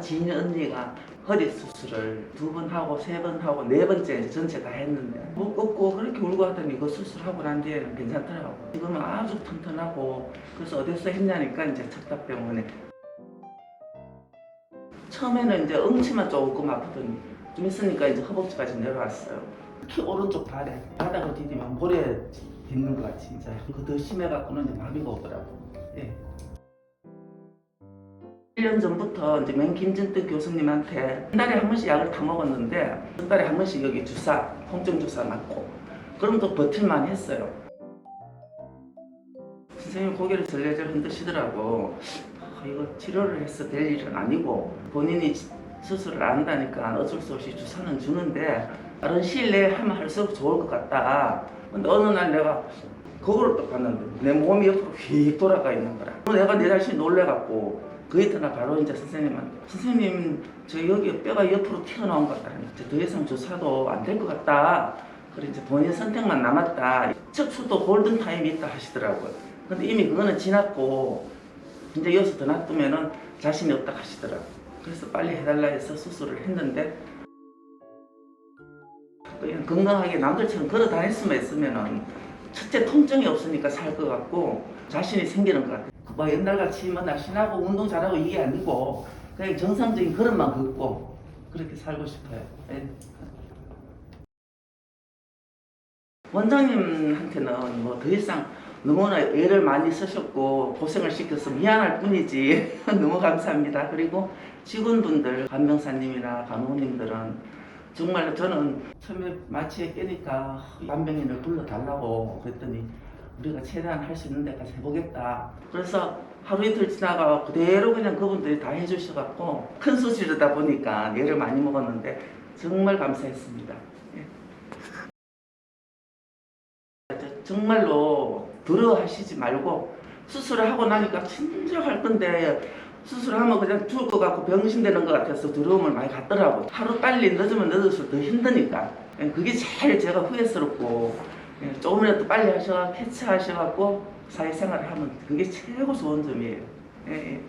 지인 언니가 허리 수술을 두 번 하고 세 번 하고 네 번째 전체 다 했는데 목 꺾고 그렇게 울고 하더니 이거 수술하고 난 뒤에는 괜찮더라고. 지금은 아주 튼튼하고 그래서 어디서 했냐니까 이제 척다병원에 처음에는 이제 엉치만 조금 아프더니 좀 있으니까 이제 허벅지까지 내려왔어요. 특히 오른쪽 발에 바닥을 디디면 모래 딛는 것 같이 진짜 그더 심해갖고는 이제 마비가 오더라고. 예. 1년 전부터 이제 맨 김진득 교수님한테 한 달에 한 번씩 약을 다 먹었는데 한 달에 한 번씩 여기 주사, 홍증 주사 맞고 그럼 또 버틸만 했어요. 선생님 고개를 절레절 흔드시더라고. 아, 이거 치료를 해서 될 일은 아니고 본인이 수술을 안 한다니까 어쩔 수 없이 주사는 주는데 다른 시일 내에 하면 할수록 좋을 것 같다. 근데 어느 날 내가 거울을 딱 봤는데 내 몸이 옆으로 휙 돌아가 있는 거라. 내가 내 자신이 놀래갖고 그 이튿날 바로 이제 선생님한테 선생님 저 여기 뼈가 옆으로 튀어나온 것 같다. 이제 더 이상 주사도 안 될 것 같다. 그래 이제 본인 선택만 남았다. 척추도 골든 타임이 있다 하시더라고요. 근데 이미 그거는 지났고 이제 여기서 더 놔두면은 자신이 없다 하시더라고요. 그래서 빨리 해달라 해서 수술을 했는데 건강하게 남들처럼 걸어 다닐 수만 있으면은 첫째 통증이 없으니까 살 것 같고 자신이 생기는 것 같아요. 뭐 옛날같이 뭐 날씬하고 운동 잘하고 이게 아니고 그냥 정상적인 걸음만 걷고 그렇게 살고 싶어요. 예. 원장님한테는 뭐 더 이상 너무나 애를 많이 쓰셨고 고생을 시켜서 미안할 뿐이지 너무 감사합니다. 그리고 직원분들 간병사님이나 간호님들은 정말 저는 처음에 마취에 깨니까 간병인을 불러달라고 그랬더니 우리가 최대한 할 수 있는 데까지 해보겠다. 그래서 하루 이틀 지나가 그대로 그냥 그분들이 다 해주셔갖고 큰 수술이다 보니까 애를 많이 먹었는데 정말 감사했습니다. 예. 정말로 두려워하시지 말고 수술을 하고 나니까 진짜 할 건데 수술하면 그냥 죽을 것 같고 병신되는 것 같아서 두려움을 많이 갖더라고. 하루 빨리 늦으면 늦을수록 더 힘드니까. 예, 그게 제일 제가 후회스럽고 예, 조금이라도 빨리 하셔 캐치하셔갖고 사회생활을 하면 그게 최고 좋은 점이에요. 예, 예.